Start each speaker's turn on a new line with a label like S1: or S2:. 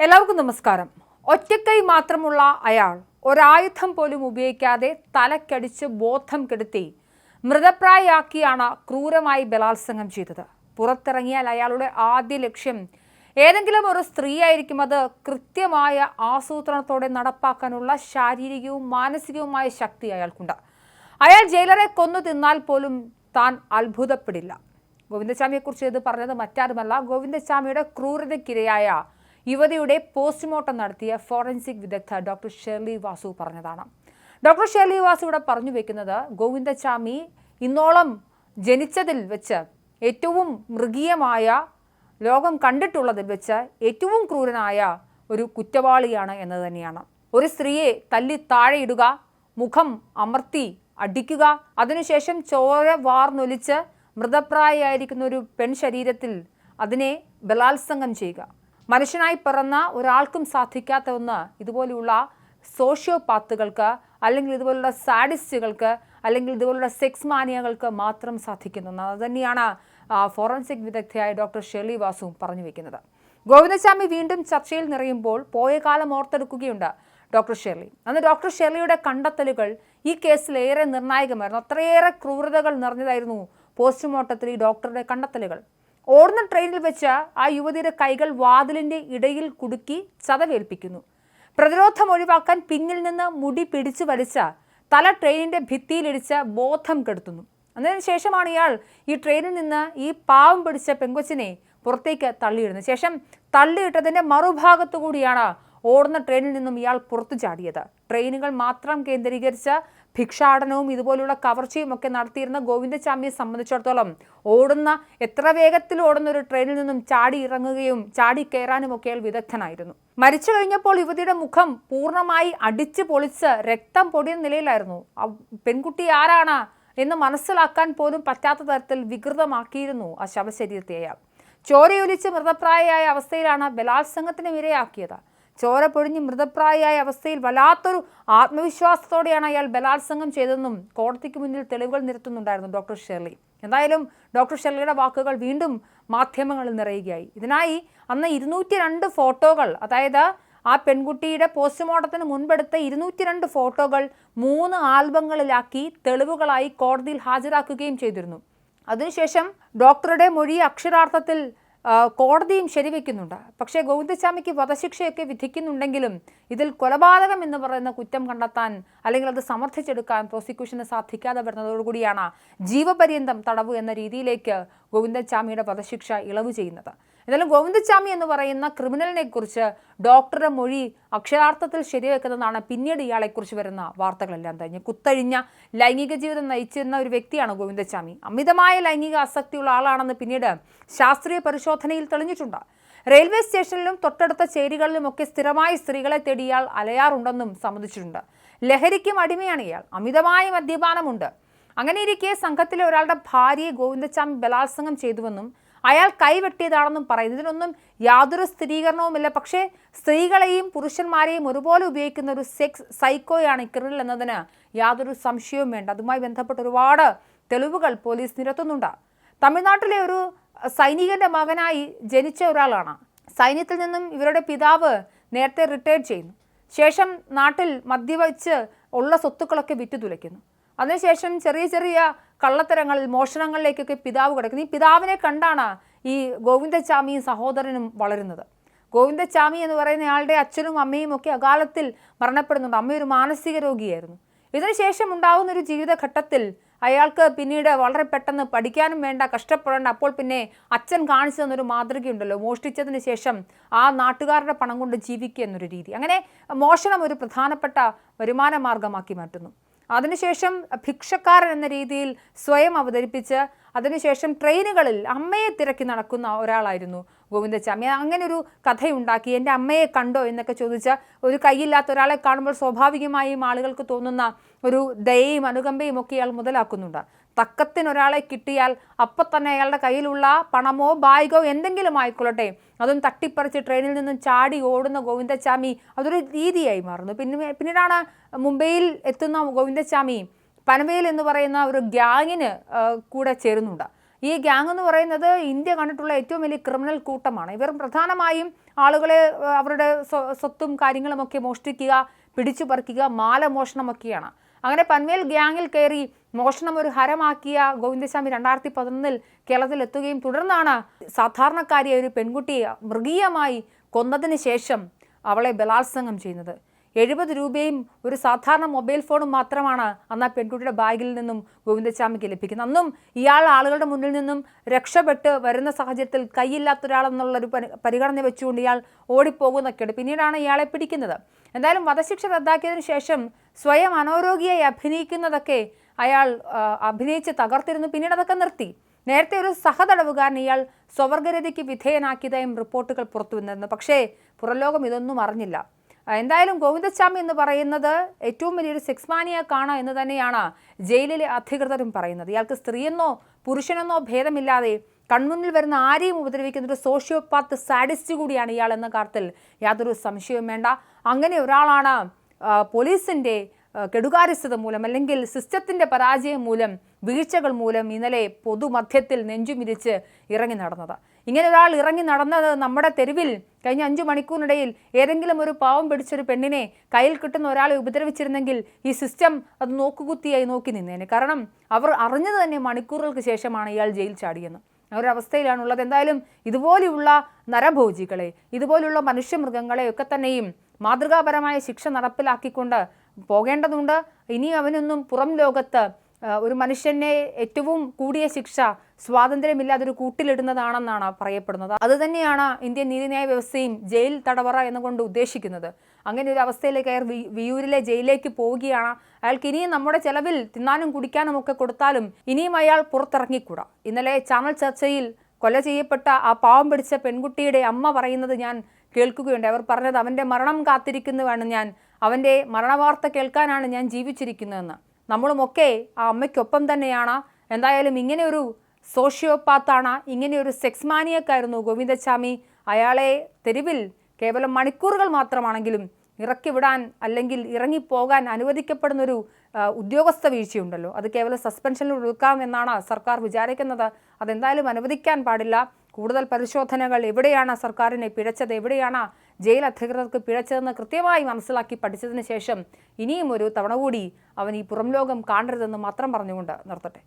S1: എല്ലാവർക്കും നമസ്കാരം. ഒറ്റക്കൈ മാത്രമുള്ള അയാൾ ഒരായുധം പോലും ഉപയോഗിക്കാതെ തലക്കടിച്ച് ബോധം കെടുത്തി മൃതപ്രായാക്കിയാണ് ക്രൂരമായി ബലാത്സംഗം ചെയ്തത്. പുറത്തിറങ്ങിയാൽ അയാളുടെ ആദ്യ ലക്ഷ്യം ഏതെങ്കിലും ഒരു സ്ത്രീയായിരിക്കും. അത് കൃത്യമായ ആസൂത്രണത്തോടെ നടപ്പാക്കാനുള്ള ശാരീരികവും മാനസികവുമായ ശക്തി അയാൾക്കുണ്ട്. അയാൾ ജയിലറെ കൊന്നു തിന്നാൽ പോലും താൻ അത്ഭുതപ്പെടില്ല. ഗോവിന്ദസ്വാമിയെക്കുറിച്ച് ഇത് പറഞ്ഞത് മറ്റാരുമല്ല. ഗോവിന്ദസ്വാമിയുടെ ക്രൂരതയ്ക്കിരയായ യുവതിയുടെ പോസ്റ്റ്മോർട്ടം നടത്തിയ ഫോറൻസിക് വിദഗ്ധ ഡോക്ടർ ഷെർലി വാസു പറഞ്ഞതാണ്. ഡോക്ടർ ഷെർലി വാസു ഇവിടെ പറഞ്ഞു വെക്കുന്നത് ഗോവിന്ദസ്വാമി ഇന്നോളം ജനിച്ചതിൽ വെച്ച് ഏറ്റവും മൃഗീയമായ ലോകം കണ്ടിട്ടുള്ളതിൽ വെച്ച് ഏറ്റവും ക്രൂരനായ ഒരു കുറ്റവാളിയാണ് എന്നത് തന്നെയാണ്. ഒരു സ്ത്രീയെ തല്ലി താഴെയിടുക മുഖം അമർത്തി അടിക്കുക അതിനുശേഷം ചോര വാർന്നൊലിച്ച് മൃതപ്രായയായിരിക്കുന്ന ഒരു പെൺ ശരീരത്തിൽ അതിനെ ബലാത്സംഗം ചെയ്യുക. മനുഷ്യനായി പിറന്ന ഒരാൾക്കും സാധിക്കാത്ത ഒന്ന് ഇതുപോലെയുള്ള സോഷ്യോ പാത്തുകൾക്ക് അല്ലെങ്കിൽ ഇതുപോലുള്ള സാഡിസ്റ്റുകൾക്ക് അല്ലെങ്കിൽ ഇതുപോലുള്ള സെക്സ് മാനിയകൾക്ക് മാത്രം സാധിക്കുന്നു അത് തന്നെയാണ് ഫോറൻസിക് വിദഗ്ധയായ ഡോക്ടർ ഷെർലി വാസുവും പറഞ്ഞു വെക്കുന്നത്. ഗോവിന്ദസ്വാമി വീണ്ടും ചർച്ചയിൽ നിറയുമ്പോൾ പോയ കാലം ഓർത്തെടുക്കുകയുണ്ട് ഡോക്ടർ ഷെർലി. അന്ന് ഡോക്ടർ ഷെർലിയുടെ കണ്ടെത്തലുകൾ ഈ കേസിൽ ഏറെ നിർണായകമായിരുന്നു. അത്രയേറെ ക്രൂരതകൾ നിറഞ്ഞതായിരുന്നു പോസ്റ്റ്മോർട്ടത്തിൽ ഈ ഡോക്ടറുടെ കണ്ടെത്തലുകൾ. ഓടുന്ന ട്രെയിനിൽ വെച്ച് ആ യുവതിയുടെ കൈകൾ വാതിലിന്റെ ഇടയിൽ കുടുക്കി ചതവേൽപ്പിക്കുന്നു. പ്രതിരോധം ഒഴിവാക്കാൻ പിന്നിൽ നിന്ന് മുടി പിടിച്ചു വലിച്ച തല ട്രെയിനിന്റെ ഭിത്തിയിലിടിച്ച് ബോധം കെടുത്തുന്നു. അതിനുശേഷമാണ് ഇയാൾ ഈ ട്രെയിനിൽ നിന്ന് ഈ പാവം പിടിച്ച പെങ്കൊച്ചിനെ പുറത്തേക്ക് തള്ളിയിടുന്നത്. ശേഷം തള്ളിയിട്ടതിന്റെ മറുഭാഗത്തു കൂടിയാണ് ഓടുന്ന ട്രെയിനിൽ നിന്നും ഇയാൾ പുറത്തു ചാടിയത്. ട്രെയിനുകൾ മാത്രം കേന്ദ്രീകരിച്ച് ഭിക്ഷാടനവും ഇതുപോലുള്ള കവർച്ചയും ഒക്കെ നടത്തിയിരുന്ന ഗോവിന്ദചാമിയെ സംബന്ധിച്ചിടത്തോളം ഓടുന്ന എത്ര വേഗത്തിൽ ഓടുന്ന ഒരു ട്രെയിനിൽ നിന്നും ചാടി ഇറങ്ങുകയും ചാടി കയറാനും ഒക്കെ അയാൾ വിദഗ്ധനായിരുന്നു. മരിച്ചു കഴിഞ്ഞപ്പോൾ യുവതിയുടെ മുഖം പൂർണമായി അടിച്ച് പൊളിച്ച് രക്തം പൊടിയ നിലയിലായിരുന്നു. പെൺകുട്ടി ആരാണ് എന്ന് മനസ്സിലാക്കാൻ പോലും പറ്റാത്ത തരത്തിൽ വികൃതമാക്കിയിരുന്നു ആ ശവശരീരത്തെ അയാൾ. ചോരയൊലിച്ച് മൃതപ്രായയായ അവസ്ഥയിലാണ് ബലാത്സംഗത്തിന് ഇരയാക്കിയത്. ചോര പൊഴിഞ്ഞ് മൃതപ്രായയായ അവസ്ഥയിൽ വല്ലാത്തൊരു ആത്മവിശ്വാസത്തോടെയാണ് അയാൾ ബലാത്സംഗം ചെയ്തതെന്നും കോടതിക്ക് മുന്നിൽ തെളിവുകൾ നിരത്തുന്നുണ്ടായിരുന്നു ഡോക്ടർ ഷെർലി. എന്തായാലും ഡോക്ടർ ഷെർലിയുടെ വാക്കുകൾ വീണ്ടും മാധ്യമങ്ങളിൽ നിറയുകയായി. ഇതിനായി അന്ന് ഇരുന്നൂറ്റി രണ്ട് ഫോട്ടോകൾ അതായത് ആ പെൺകുട്ടിയുടെ പോസ്റ്റ്മോർട്ടത്തിന് മുൻപെടുത്ത ഇരുന്നൂറ്റി രണ്ട് ഫോട്ടോകൾ മൂന്ന് ആൽബങ്ങളിലാക്കി തെളിവുകളായി കോടതിയിൽ ഹാജരാക്കുകയും ചെയ്തിരുന്നു. അതിനുശേഷം ഡോക്ടറുടെ മൊഴി അക്ഷരാർത്ഥത്തിൽ കോടതിയും ശരിവെക്കുന്നുണ്ട്. പക്ഷേ ഗോവിന്ദസ്വാമിക്ക് വധശിക്ഷയൊക്കെ വിധിക്കുന്നുണ്ടെങ്കിലും ഇതിൽ കൊലപാതകം എന്ന് പറയുന്ന കുറ്റം കണ്ടെത്താൻ അല്ലെങ്കിൽ അത് സമർത്ഥിച്ചെടുക്കാൻ പ്രോസിക്യൂഷന് സാധിക്കാതെ വരുന്നതോടുകൂടിയാണ് ജീവപര്യന്തം തടവ് എന്ന രീതിയിലേക്ക് ഗോവിന്ദസ്വാമിയുടെ വധശിക്ഷ ഇളവ് ചെയ്യുന്നത്. എന്നാലും ഗോവിന്ദസ്വാമി എന്ന് പറയുന്ന ക്രിമിനലിനെ കുറിച്ച് ഡോക്ടറുടെ മൊഴി അക്ഷരാർത്ഥത്തിൽ ശരിവെക്കുന്നതാണ് പിന്നീട് ഇയാളെക്കുറിച്ച് വരുന്ന വാർത്തകളെല്ലാം തന്നെ. കുത്തഴിഞ്ഞ ലൈംഗിക ജീവിതം നയിച്ചിരുന്ന ഒരു വ്യക്തിയാണ് ഗോവിന്ദസ്വാമി. അമിതമായ ലൈംഗിക ആസക്തിയുള്ള ആളാണെന്ന് പിന്നീട് ശാസ്ത്രീയ പരിശോധനയിൽ തെളിഞ്ഞിട്ടുണ്ട്. റെയിൽവേ സ്റ്റേഷനിലും തൊട്ടടുത്ത ചേരികളിലുമൊക്കെ സ്ഥിരമായി സ്ത്രീകളെ തേടി ഇയാൾ അലയാറുണ്ടെന്നും സമ്മതിച്ചിട്ടുണ്ട്. ലഹരിക്കും അടിമയാണ് ഇയാൾ. അമിതമായ മദ്യപാനമുണ്ട്. അങ്ങനെയിരിക്കെ സംഘത്തിലെ ഒരാളുടെ ഭാര്യയെ ഗോവിന്ദസ്വാമി ബലാത്സംഗം ചെയ്തുവെന്നും അയാൾ കൈവെട്ടിയതാണെന്നും പറയുന്നു. ഇതിനൊന്നും യാതൊരു സ്ഥിരീകരണവുമില്ല. പക്ഷേ സ്ത്രീകളെയും പുരുഷന്മാരെയും ഒരുപോലെ ഉപയോഗിക്കുന്ന ഒരു സെക്സ് സൈക്കോയാണ് ക്രിമിനൽ എന്നതിന് യാതൊരു സംശയവും വേണ്ട. അതുമായി ബന്ധപ്പെട്ട് ഒരുപാട് തെളിവുകൾ പോലീസ് നിരത്തുന്നുണ്ട്. തമിഴ്നാട്ടിലെ ഒരു സൈനികന്റെ മകനായി ജനിച്ച ഒരാളാണ്. സൈന്യത്തിൽ നിന്നും ഇവരുടെ പിതാവ് നേരത്തെ റിട്ടയർ ചെയ്യുന്നു. ശേഷം നാട്ടിൽ മദ്യവച്ച് ഉള്ള സ്വത്തുക്കളൊക്കെ വിറ്റു തുലയ്ക്കുന്നു അതിനുശേഷം ചെറിയ ചെറിയ കള്ളത്തരങ്ങളിൽ മോഷണങ്ങളിലേക്കൊക്കെ പിതാവ് കിടക്കുന്നു. ഈ പിതാവിനെ കണ്ടാണ് ഈ ഗോവിന്ദച്ചാമിയും സഹോദരനും വളരുന്നത്. ഗോവിന്ദച്ചാമി എന്ന് പറയുന്ന ആളുടെ അച്ഛനും അമ്മയും ഒക്കെ അകാലത്തിൽ മരണപ്പെടുന്നുണ്ട്. അമ്മ ഒരു മാനസിക രോഗിയായിരുന്നു. ഇതിനുശേഷം ഉണ്ടാകുന്ന ഒരു ജീവിതഘട്ടത്തിൽ അയാൾക്ക് പിന്നീട് വളരെ പെട്ടെന്ന് പഠിക്കാനും വേണ്ട കഷ്ടപ്പെടേണ്ട അപ്പോൾ പിന്നെ അച്ഛൻ കാണിച്ചു തന്നൊരു മാതൃകയുണ്ടല്ലോ മോഷ്ടിച്ചതിന് ശേഷം ആ നാട്ടുകാരുടെ പണം കൊണ്ട് ജീവിക്കുക എന്നൊരു രീതി. അങ്ങനെ മോഷണം ഒരു പ്രധാനപ്പെട്ട വരുമാന മാർഗമാക്കി മാറ്റുന്നു. അതിനുശേഷം ഭിക്ഷക്കാരൻ എന്ന രീതിയിൽ സ്വയം അവതരിപ്പിച്ച് അതിനുശേഷം ട്രെയിനുകളിൽ അമ്മയെ തിരക്കി നടക്കുന്ന ഒരാളായിരുന്നു ഗോവിന്ദച്ചാമി അങ്ങനെ ഒരു കഥയുണ്ടാക്കി എന്റെ അമ്മയെ കണ്ടോ? എന്നൊക്കെ ചോദിച്ച ഒരു കൈയില്ലാത്ത ഒരാളെ കാണുമ്പോൾ സ്വാഭാവികമായും ആളുകൾക്ക് തോന്നുന്ന ഒരു ദയയും അനുകമ്പയും ഒക്കെ അയാൾ മുതലാക്കുന്നുണ്ട്. തക്കത്തിനൊരാളെ കിട്ടിയാൽ അപ്പം തന്നെ അയാളുടെ കയ്യിലുള്ള പണമോ ബാഗോ എന്തെങ്കിലും ആയിക്കൊള്ളട്ടെ. അതും തട്ടിപ്പറിച്ച് ട്രെയിനിൽ നിന്നും ചാടി ഓടുന്ന ഗോവിന്ദച്ചാമി അതൊരു രീതിയായി മാറുന്നു. പിന്നെ പിന്നീടാണ് മുംബൈയിൽ എത്തുന്ന ഗോവിന്ദച്ചാമി പനവേൽ എന്ന് പറയുന്ന ഒരു ഗ്യാങ്ങിന് കൂടെ ചേരുന്നുണ്ട്. ഈ ഗ്യാങ് എന്ന് പറയുന്നത് ഇന്ത്യ കണ്ടിട്ടുള്ള ഏറ്റവും വലിയ ക്രിമിനൽ കൂട്ടമാണ്. ഇവർ പ്രധാനമായും ആളുകളെ അവരുടെ സ്വ- സ്വത്തും കാര്യങ്ങളുമൊക്കെ മോഷ്ടിക്കുക പിടിച്ചു പറിക്കുക മാലമോഷണമൊക്കെയാണ്. അങ്ങനെ പൻവേൽ ഗ്യാങ്ങിൽ കയറി മോഷണം ഒരു ഹരമാക്കിയ ഗോവിന്ദസ്വാമി രണ്ടായിരത്തി പതിനൊന്നിൽ കേരളത്തിലെത്തുകയും തുടർന്നാണ് സാധാരണക്കാരിയായ ഒരു പെൺകുട്ടിയെ മൃഗീയമായി കൊന്നതിന് ശേഷം അവളെ ബലാത്സംഗം ചെയ്യുന്നത്. എഴുപത് രൂപയും ഒരു സാധാരണ മൊബൈൽ ഫോണും മാത്രമാണ് അന്ന് ആ പെൺകുട്ടിയുടെ ബാഗിൽ നിന്നും ഗോവിന്ദസ്വാമിക്ക് ലഭിക്കുന്നത്. അന്നും ഇയാൾ ആളുകളുടെ മുന്നിൽ നിന്നും രക്ഷപ്പെട്ട് വരുന്ന സാഹചര്യത്തിൽ കൈയില്ലാത്ത ഒരാളെന്നുള്ളൊരു ഒരു പരിഗണന വെച്ചുകൊണ്ട് ഇയാൾ ഓടിപ്പോകുന്നൊക്കെയുണ്ട്. പിന്നീടാണ് ഇയാളെ പിടിക്കുന്നത്. എന്തായാലും വധശിക്ഷ റദ്ദാക്കിയതിനു ശേഷം സ്വയം അനാരോഗ്യമായി അഭിനയിക്കുന്നതൊക്കെ അയാൾ അഭിനയിച്ച് തകർത്തിരുന്നു. പിന്നീട് അതൊക്കെ നിർത്തി. നേരത്തെ ഒരു സഹതടവുകാരൻ ഇയാൾ സ്വവർഗരതിക്ക് വിധേയനാക്കിയതായും റിപ്പോർട്ടുകൾ പുറത്തു വന്നിരുന്നു പക്ഷേ പുറലോകം ഇതൊന്നും അറിഞ്ഞില്ല. എന്തായാലും ഗോവിന്ദസ്വാമി എന്ന് പറയുന്നത് ഏറ്റവും വലിയൊരു സെക്സ് മാനിയാക്കാണ് എന്ന് തന്നെയാണ് ജയിലിലെ അധികൃതരും പറയുന്നത്. ഇയാൾക്ക് സ്ത്രീയെന്നോ പുരുഷനെന്നോ ഭേദമില്ലാതെ കൺമുന്നിൽ വരുന്ന ആരെയും ഉപദ്രവിക്കുന്ന ഒരു സോഷ്യോപാത്ത് സാഡിസ്റ്റ് കൂടിയാണ് ഇയാൾ എന്ന കാര്യത്തിൽ യാതൊരു സംശയവും വേണ്ട. അങ്ങനെ ഒരാളാണ് പോലീസിന്റെ കെടുകാര്യസ്ഥത മൂലം അല്ലെങ്കിൽ സിസ്റ്റത്തിന്റെ പരാജയം മൂലം വീഴ്ചകൾ മൂലം ഇന്നലെ പൊതുമധ്യത്തിൽ നെഞ്ചുമിരിച്ച് ഇറങ്ങി നടന്നത്. ഇങ്ങനെ ഒരാൾ ഇറങ്ങി നടന്നത് നമ്മുടെ തെരുവിൽ കഴിഞ്ഞ അഞ്ചു മണിക്കൂറിനിടയിൽ ഏതെങ്കിലും ഒരു പാവം പിടിച്ചൊരു പെണ്ണിനെ കയ്യിൽ കിട്ടുന്ന ഒരാളെ ഉപദ്രവിച്ചിരുന്നെങ്കിൽ ഈ സിസ്റ്റം അത് നോക്കുകുത്തിയായി നോക്കി നിന്നേനെ. കാരണം അവർ അറിഞ്ഞത് തന്നെ മണിക്കൂറുകൾക്ക് ശേഷമാണ് ഇയാൾ ജയിൽ ചാടിയെന്ന്. ഒരവസ്ഥയിലാണ് ഉള്ളത് അവസ്ഥയിലാണുള്ളത്. എന്തായാലും ഇതുപോലെയുള്ള നരഭോജികളെ ഇതുപോലെയുള്ള മനുഷ്യമൃഗങ്ങളെ ഒക്കെ തന്നെയും മാതൃകാപരമായ ശിക്ഷ നടപ്പിലാക്കിക്കൊണ്ട് പോകേണ്ടതുണ്ട്. ഇനി അവനൊന്നും പുറം ലോകത്ത് ഒരു മനുഷ്യനെ ഏറ്റവും കൂടിയ ശിക്ഷ സ്വാതന്ത്ര്യമില്ലാതെ ഒരു കൂട്ടിലിടുന്നതാണെന്നാണ് പറയപ്പെടുന്നത്. അതുതന്നെയാണ് ഇന്ത്യൻ നീതിന്യായ വ്യവസ്ഥയും ജയിൽ തടവറ എന്നുകൊണ്ട് ഉദ്ദേശിക്കുന്നത്. അങ്ങനെ ഒരു അവസ്ഥയിലേക്ക് അയാൾ വിയൂരിലെ ജയിലിലേക്ക് പോവുകയാണ്. അയാൾക്ക് ഇനിയും നമ്മുടെ ചെലവിൽ തിന്നാനും കുടിക്കാനും ഒക്കെ കൊടുത്താലും ഇനിയും അയാൾ പുറത്തിറങ്ങിക്കൂടാ. ഇന്നലെ ചാനൽ ചർച്ചയിൽ കൊല ചെയ്യപ്പെട്ട ആ പാവം പിടിച്ച പെൺകുട്ടിയുടെ അമ്മ പറയുന്നത് ഞാൻ കേൾക്കുകയുണ്ട് അവർ പറഞ്ഞത് അവന്റെ മരണം കാത്തിരിക്കുന്നതാണ് ഞാൻ അവന്റെ മരണവാർത്ത കേൾക്കാനാണ് ഞാൻ ജീവിച്ചിരിക്കുന്നതെന്ന്. നമ്മളുമൊക്കെ ആ അമ്മയ്ക്കൊപ്പം തന്നെയാണ്. എന്തായാലും ഇങ്ങനെയൊരു സോഷ്യോപാത്താണ് ഇങ്ങനെയൊരു സെക്സ് മാനിയക്കായിരുന്നു ഗോവിന്ദസ്വാമി. അയാളെ തെരുവിൽ കേവലം മണിക്കൂറുകൾ മാത്രമാണെങ്കിലും ഇറക്കി വിടാൻ അല്ലെങ്കിൽ ഇറങ്ങിപ്പോകാൻ അനുവദിക്കപ്പെടുന്ന ഒരു ആ, ഉദ്യോഗസ്ഥ വീഴ്ചയുണ്ടല്ലോ. അത് കേവലം സസ്പെൻഷനിൽ ഒതുക്കാം എന്നാണ് സർക്കാർ വിചാരിക്കുന്നത്. അതെന്തായാലും അനുവദിക്കാൻ പാടില്ല. കൂടുതൽ പരിശോധനകൾ എവിടെയാണ് സർക്കാരിനെ പിഴച്ചത്? എവിടെയാണ് ജയിൽ അധികൃതർക്ക് പിഴച്ചതെന്ന് കൃത്യമായി മനസ്സിലാക്കി പഠിച്ചതിന് ശേഷം ഇനിയും ഒരു തവണ കൂടി അവൻ ഈ പുറംലോകം കാണരുതെന്ന് മാത്രം പറഞ്ഞുകൊണ്ട് നിർത്തട്ടെ.